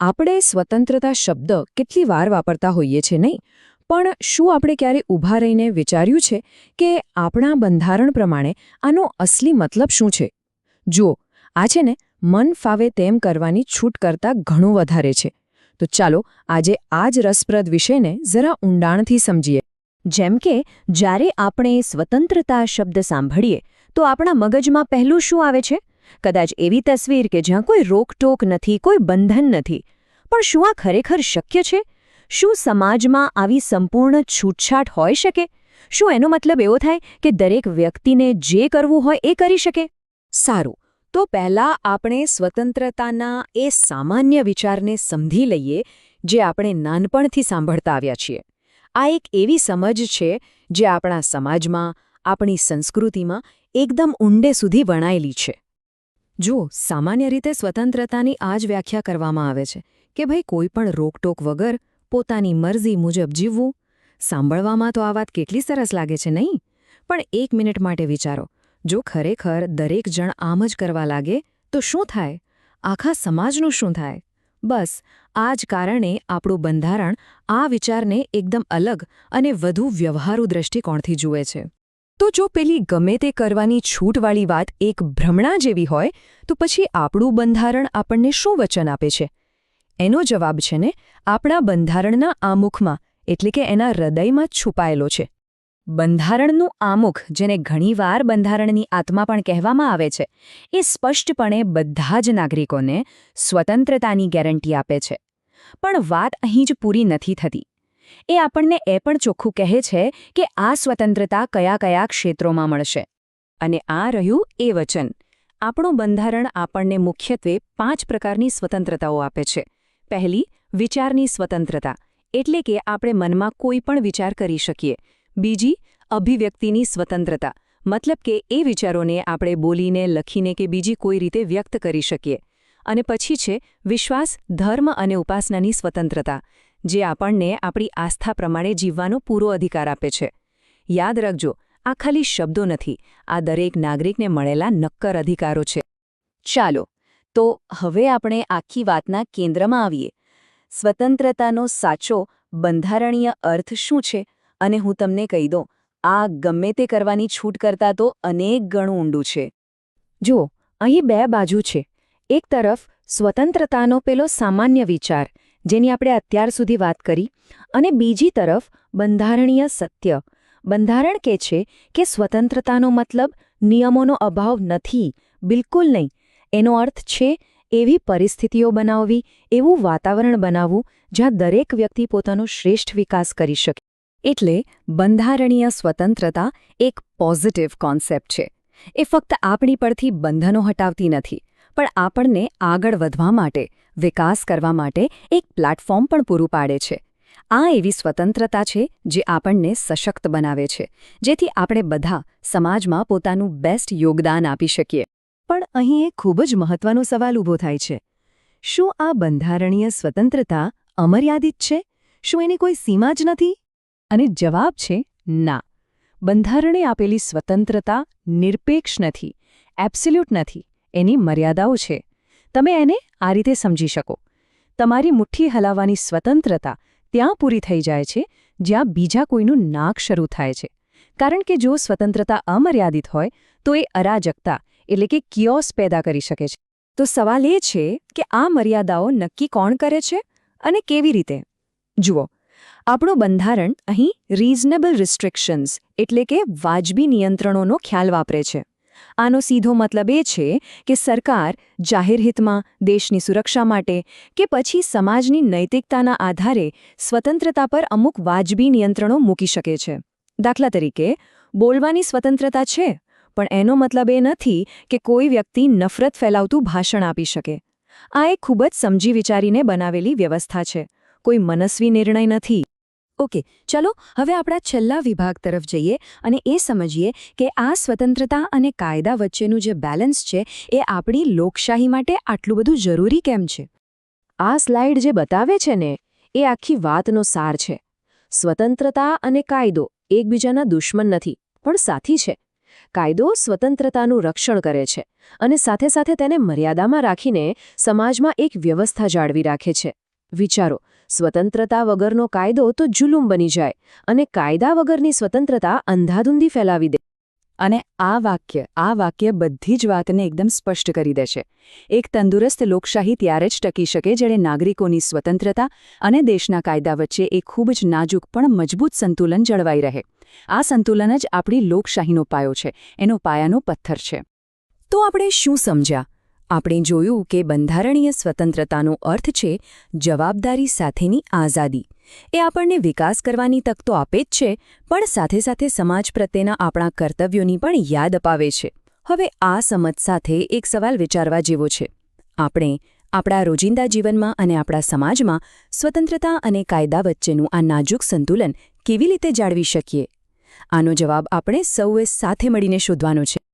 આપણે સ્વતંત્રતા શબ્દ કેટલી વાર વાપરતા હોઈએ છીએ નહીં? પણ શું આપણે ક્યારે ઊભા રહીને વિચાર્યું છે કે આપણા બંધારણ પ્રમાણે આનો અસલી મતલબ શું છે? જુઓ, આ છે ને મન ફાવે તેમ કરવાની છૂટ કરતાં ઘણું વધારે છે. તો ચાલો આજે આ જ રસપ્રદ વિષયને જરા ઊંડાણથી સમજીએ. જેમ કે, જ્યારે આપણે સ્વતંત્રતા શબ્દ સાંભળીએ, તો આપણા મગજમાં પહેલું શું આવે છે? કદાચ એવી તસવીર કે જ્યાં કોઈ રોકટોક નથી, કોઈ બંધન નથી. પણ શું આ ખરેખર શક્ય છે? શું સમાજમાં આવી સંપૂર્ણ છૂટછાટ હોઈ શકે? શું એનો મતલબ એવો થાય કે દરેક વ્યક્તિને જે કરવું હોય એ કરી શકે? સારું, તો પહેલાં આપણે સ્વતંત્રતાના એ સામાન્ય વિચારને સમજી લઈએ, જે આપણે નાનપણથી સાંભળતા આવ્યા છીએ. આ એક એવી સમજ છે, જે આપણા સમાજમાં, આપણી સંસ્કૃતિમાં એકદમ ઊંડે સુધી વણાયેલી છે. જો સામાન્ય રીતે સ્વતંત્રતાની આ જ વ્યાખ્યા કરવામાં આવે છે કે ભાઈ કોઈ પણ રોકટોક વગર પોતાની મરજી મુજબ જીવવું, સાંભળવામાં તો આ વાત કેટલી સરસ લાગે છે નહીં? પણ એક મિનિટ માટે વિચારો, જો ખરેખર દરેક જણ આમ જ કરવા લાગે, તો શું થાય? આખા સમાજનું શું થાય? બસ, આ જ કારણે આપણું બંધારણ આ વિચારને એકદમ અલગ અને વધુ વ્યવહારુ દ્રષ્ટિકોણથી જુએ છે. તો જો પેલી ગમે તે કરવાની છૂટવાળી વાત એક ભ્રમણા જેવી હોય, તો પછી આપણું બંધારણ આપણને શું વચન આપે છે? એનો જવાબ છે ને, આપણા બંધારણના આમુખમાં, એટલે કે એના હૃદયમાં છુપાયેલો છે. બંધારણનું આમુખ, જેને ઘણીવાર બંધારણની આત્મા પણ કહેવામાં આવે છે, એ સ્પષ્ટપણે બધા જ નાગરિકોને સ્વતંત્રતાની ગેરંટી આપે છે. પણ વાત અહીં જ પૂરી નથી થતી. એ આપણને એ પણ ચોખ્ખું કહે છે કે આ સ્વતંત્રતા કયા કયા ક્ષેત્રોમાં મળશે. અને આ રહ્યું એ વચન. આપણું બંધારણ આપણને મુખ્યત્વે પાંચ પ્રકારની સ્વતંત્રતાઓ આપે છે. પહેલી, વિચારની સ્વતંત્રતા, એટલે કે આપણે મનમાં કોઈ પણ વિચાર કરી શકીએ. બીજી, અભિવ્યક્તિની સ્વતંત્રતા, મતલબ કે એ વિચારોને આપણે બોલીને, લખીને કે બીજી કોઈ રીતે વ્યક્ત કરી શકીએ. અને પછી છે, વિશ્વાસ, ધર્મ અને ઉપાસનાની સ્વતંત્રતા. જે આપણને આપણી આસ્થા પ્રમાણે જીવવાનો પૂરો અધિકાર આપે છે. યાદ રાખજો, આ ખાલી શબ્દો નથી, આ દરેક નાગરિકને મળેલા નક્કર અધિકારો છે. ચાલો, તો હવે આપણે આખી વાતના કેન્દ્રમાં આવીએ. સ્વતંત્રતાનો સાચો, બંધારણીય અર્થ શું છે? અને હું તમને કહી દઉં, આ ગમે તે કરવાની છૂટ કરતાં તો અનેક ગણું ઊંડું છે. જુઓ અહીં બે બાજુ છે. એક તરફ સ્વતંત્રતાનો પેલો સામાન્ય વિચાર જેની આપણે અત્યાર સુધી વાત કરી. અને બીજી તરફ, બંધારણીય સત્ય. બંધારણ કે છે કે સ્વતંત્રતાનો મતલબ નિયમોનો અભાવ નથી. બિલકુલ નહીં. એનો અર્થ છે એવી પરિસ્થિતિઓ બનાવવી, એવું વાતાવરણ બનાવવું, જ્યાં દરેક વ્યક્તિ પોતાનો શ્રેષ્ઠ વિકાસ કરી શકે. એટલે બંધારણીય સ્વતંત્રતા એક પોઝિટિવ કોન્સેપ્ટ છે. એ ફક્ત આપણી પરથી બંધનો હટાવતી નથી. પણ આપણને આગળ વધવા માટે, વિકાસ કરવા માટે એક પ્લેટફોર્મ પણ પૂરું પાડે છે. આ એવી સ્વતંત્રતા છે જે આપણને સશક્ત બનાવે છે, જેથી આપણે બધા સમાજમાં પોતાનું બેસ્ટ યોગદાન આપી શકીએ. પણ અહીં એક ખૂબ જ મહત્વનો સવાલ ઊભો થાય છે. શું આ બંધારણીય સ્વતંત્રતા અમર્યાદિત છે? શું એની કોઈ સીમા જ નથી? અને જવાબ છે, ના. બંધારણે આપેલી સ્વતંત્રતા નિરપેક્ષ નથી એબ્સોલ્યુટ નથી. એની મર્યાદાઓ છે. તમે એને આ રીતે સમજી શકો. તમારી મુઠ્ઠી હલાવવાની સ્વતંત્રતા ત્યાં પૂરી થઈ જાય છે, જ્યાં બીજા કોઈનું નાક શરૂ થાય છે. કારણ કે જો સ્વતંત્રતા અમર્યાદિત હોય, તો એ અરાજકતા એટલે કે કિયોસ પેદા કરી શકે છે. તો સવાલ એ છે કે આ મર્યાદાઓ નક્કી કોણ કરે છે અને કેવી રીતે? જુઓ, આપણું બંધારણ અહીં રીઝનેબલ રિસ્ટ્રિક્શન્સ એટલે કે વાજબી નિયંત્રણોનો ખ્યાલ વાપરે છે. આનો સીધો મતલબ એ છે કે સરકાર જાહેર હિતમાં દેશની સુરક્ષા માટે કે પછી સમાજની નૈતિકતાના આધારે સ્વતંત્રતા પર અમુક વાજબી નિયંત્રણો મૂકી શકે છે. દાખલા તરીકે, બોલવાની સ્વતંત્રતા છે, પણ એનો મતલબ એ નથી કે કોઈ વ્યક્તિ નફરત ફેલાવતું ભાષણ આપી શકે. આ એક ખૂબ જ સમજી વિચારીને બનાવેલી વ્યવસ્થા છે. કોઈ મનસ્વી નિર્ણય નથી. ઓકે, ચલો હવે આપણા છેલ્લા વિભાગ તરફ જઈએ અને એ સમજીએ કે આ સ્વતંત્રતા અને કાયદા વચ્ચેનું જે બેલેન્સ છે, એ આપણી લોકશાહી માટે આટલું બધું જરૂરી કેમ છે? આ સ્લાઇડ જે બતાવે છે ને, એ આખી વાતનો સાર છે. સ્વતંત્રતા અને કાયદો એકબીજાના દુશ્મન નથી, પણ સાથી છે. કાયદો સ્વતંત્રતાનું રક્ષણ કરે છે અને સાથે સાથે તેને મર્યાદામાં રાખીને સમાજમાં એક વ્યવસ્થા જાળવી રાખે છે. વિચારો સ્વતંત્રતા વગરનો કાયદો તો જુલુમ બની જાય અને કાયદા વગરની સ્વતંત્રતા અંધાધૂંધી ફેલાવી દે. અને આ વાક્ય આ વાક્ય બધી જ વાતને એકદમ સ્પષ્ટ કરી દે છે. એક તંદુરસ્ત લોકશાહી ત્યારે જ ટકી શકે જ્યારે નાગરિકોની સ્વતંત્રતા અને દેશના કાયદા વચ્ચે એક ખૂબ જ નાજુક પણ મજબૂત સંતુલન જળવાઈ રહે. આ સંતુલન જ આપણી લોકશાહીનો પાયો છે, એનો પાયાનો પથ્થર છે. તો આપણે શું સમજ્યા? આપણે જોયું કે બંધારણીય સ્વતંત્રતાનો અર્થ છે જવાબદારી સાથેની આઝાદી. એ આપણને વિકાસ કરવાની તક તો આપે જ છે, પણ સાથે સાથે સમાજ પ્રત્યેના આપણા કર્તવ્યોની પણ યાદ અપાવે છે. હવે આ સમજ સાથે એક સવાલ વિચારવા જેવો છે. આપણે આપણા રોજિંદા જીવનમાં અને આપણા સમાજમાં સ્વતંત્રતા અને કાયદા વચ્ચેનું આ નાજુક સંતુલન કેવી રીતે જાળવી શકીએ? આનો જવાબ આપણે સૌએ સાથે મળીને શોધવાનો છે.